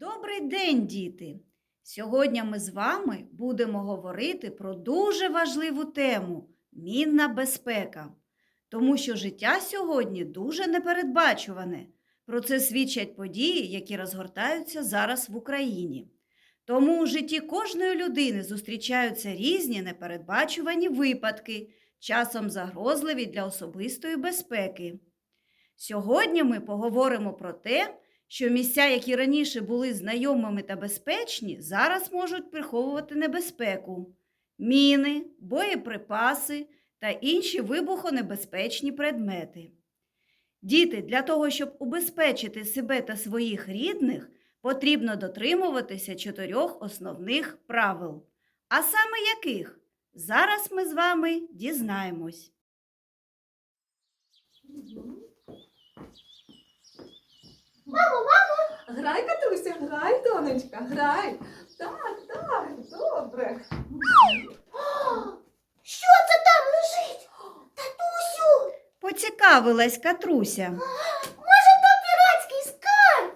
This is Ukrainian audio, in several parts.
Добрий день, діти! Сьогодні ми з вами будемо говорити про дуже важливу тему мінна безпека. Тому що життя сьогодні дуже непередбачуване. Про це свідчать події, які розгортаються зараз в Україні. Тому у житті кожної людини зустрічаються різні непередбачувані випадки, часом загрозливі для особистої безпеки. Сьогодні ми поговоримо про те, що місця, які раніше були знайомими та безпечні, зараз можуть приховувати небезпеку. Міни, боєприпаси та інші вибухонебезпечні предмети. Діти, для того, щоб убезпечити себе та своїх рідних, потрібно дотримуватися чотирьох основних правил. А саме яких? Зараз ми з вами дізнаємось. Грай, Катруся, грай, донечка, грай. Так, так, добре. Що це там лежить? Татусю, Поцікавилась Катруся. може то піратський скарб?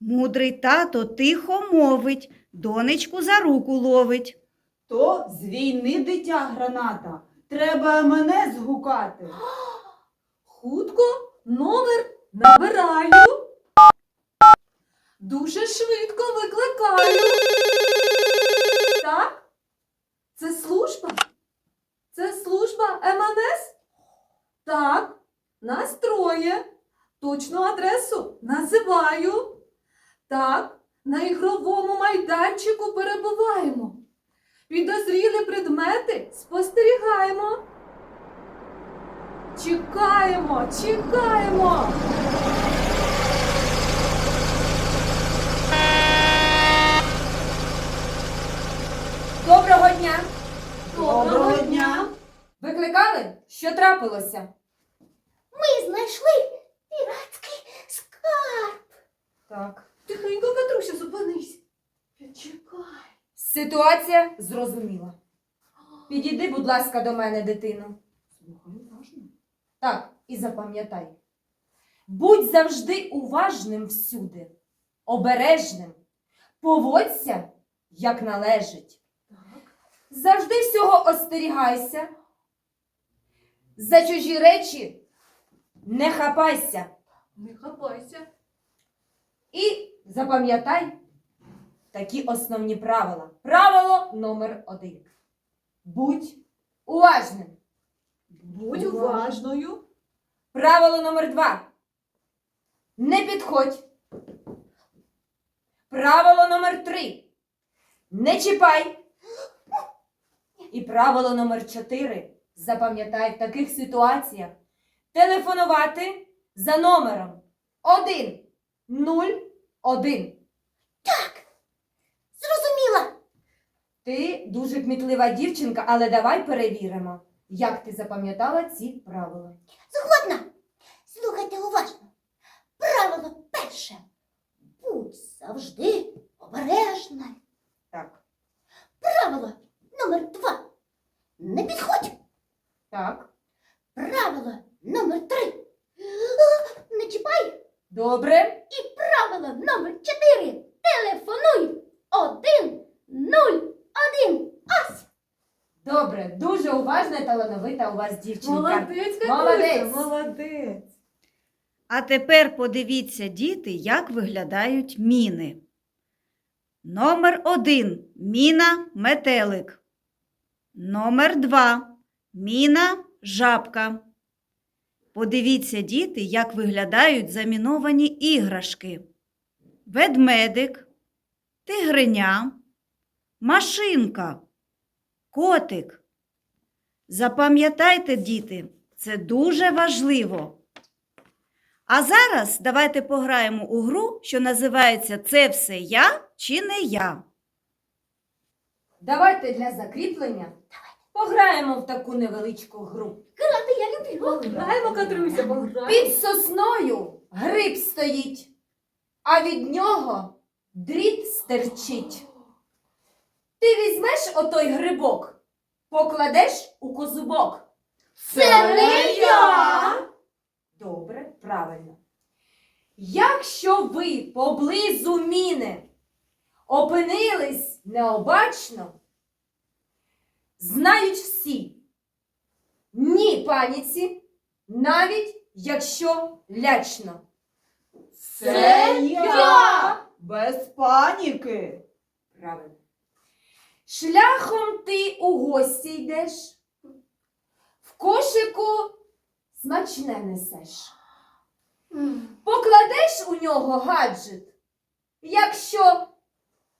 Мудрий тато тихо мовить, донечку за руку ловить. То з війни дитя граната. Треба мене згукати. Хутко номер набираю. Дуже швидко викликаю. Так? Це служба? Це служба МНС? Так, нас троє. Точну адресу називаю. Так, на ігровому майданчику перебуваємо. Підозрілі предмети спостерігаємо. Чекаємо, чекаємо. Доброго дня! Доброго дня. Викликали? Що трапилося? Ми знайшли піратський скарб. Так. Тихенько, Катруся, зупинись. Чекай. Ситуація зрозуміла. Підійди, будь ласка, до мене, дитино. Слухай уважно. Так, і запам'ятай. Будь завжди уважним всюди, обережним. Поводься, як належить. Завжди всього остерігайся. За чужі речі не хапайся. Не хапайся. І запам'ятай такі основні правила. Правило номер один. Будь уважним. Будь уважною. Правило номер два. Не підходь. Правило номер три. Не чіпай. І правило номер чотири. Запам'ятай в таких ситуаціях телефонувати за номером 1 0 1. Зрозуміла. Ти дуже кмітлива дівчинка, але давай перевіримо, як ти запам'ятала ці правила. Згодна. Слухайте уважно. Правило перше. Будь завжди обережна. Так, Правило номер два. Не підходь. так. Правило номер три. Не чіпай. Добре. І правило номер чотири. Телефонуй. Один, нуль, один. Ось. Добре, дуже уважна і талановита у вас дівчинка. Молодець, Катруся, Молодець. молодець. А тепер подивіться, діти, як виглядають міни. Номер один міна метелик. Номер два міна жабка. Подивіться, діти, як виглядають заміновані іграшки. Ведмедик, тигриня, машинка, котик. Запам'ятайте, діти, це дуже важливо. А зараз давайте пограємо у гру, що називається Це все я чи не я. Давайте для закріплення пограємо в таку невеличку гру. Грати я люблю. Граємо, Катруся, пограємо. Під сосною гриб стоїть, а від нього дріт стерчить. Ти візьмеш отой грибок, покладеш у козубок. Це не я. Добре, правильно. Якщо ви поблизу міни опинились необачно, знають всі. Ні паніці, навіть якщо лячно. Це я! Без паніки. Правильно. Шляхом ти у гості йдеш, в кошику смачне несеш. Покладеш у нього гаджет, якщо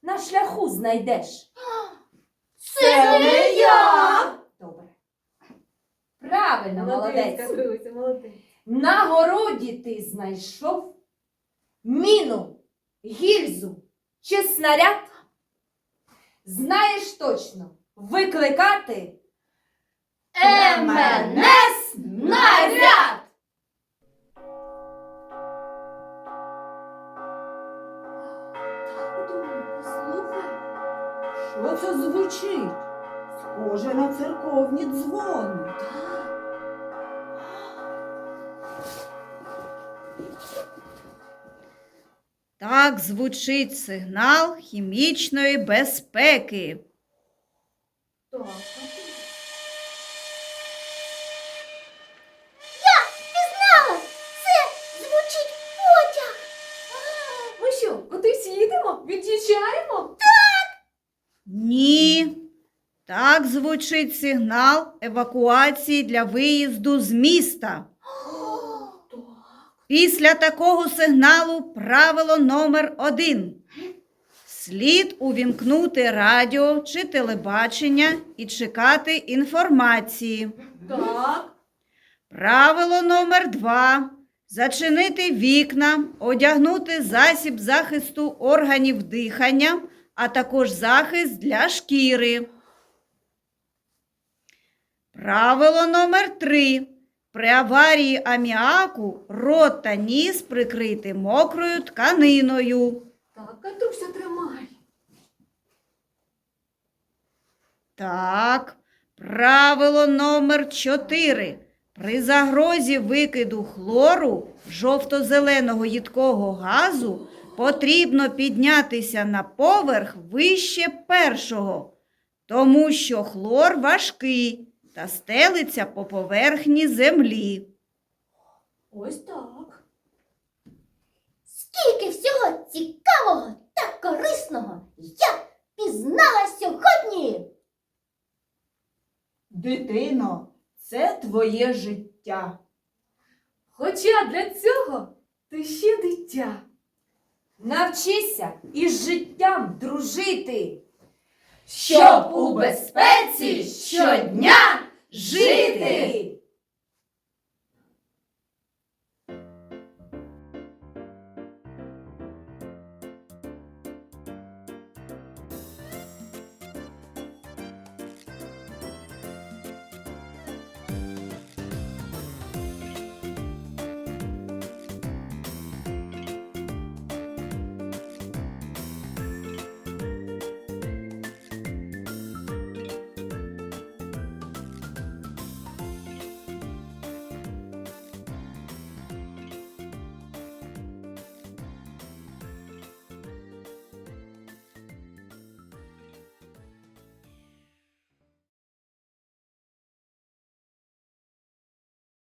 на шляху знайдеш. Це не я! Добре. Правильно, молодець. Катруся, молодець. На городі ти знайшов міну, гільзу чи снаряд? Знаєш точно, викликати МНС наряд! Це звучить? Схоже на церковні дзвони. Так звучить сигнал хімічної безпеки. Так. Так звучить сигнал евакуації для виїзду з міста. Після такого сигналу правило номер один. Слід увімкнути радіо чи телебачення і чекати інформації. Так. Правило номер два. Зачинити вікна, одягнути засіб захисту органів дихання, а також захист для шкіри. Правило номер три. При аварії аміаку рот та ніс прикрити мокрою тканиною. Так, Катруся, тримай. Так, правило номер 4. При загрозі викиду хлору жовто-зеленого їдкого газу потрібно піднятися на поверх вище першого, тому що хлор важкий та стелиться по поверхні землі. Ось так. Скільки всього цікавого та корисного я пізнала сьогодні! Дитино, це твоє життя. Хоча для цього ти ще дитя. Навчися із життям дружити, щоб у безпеці щодня жити.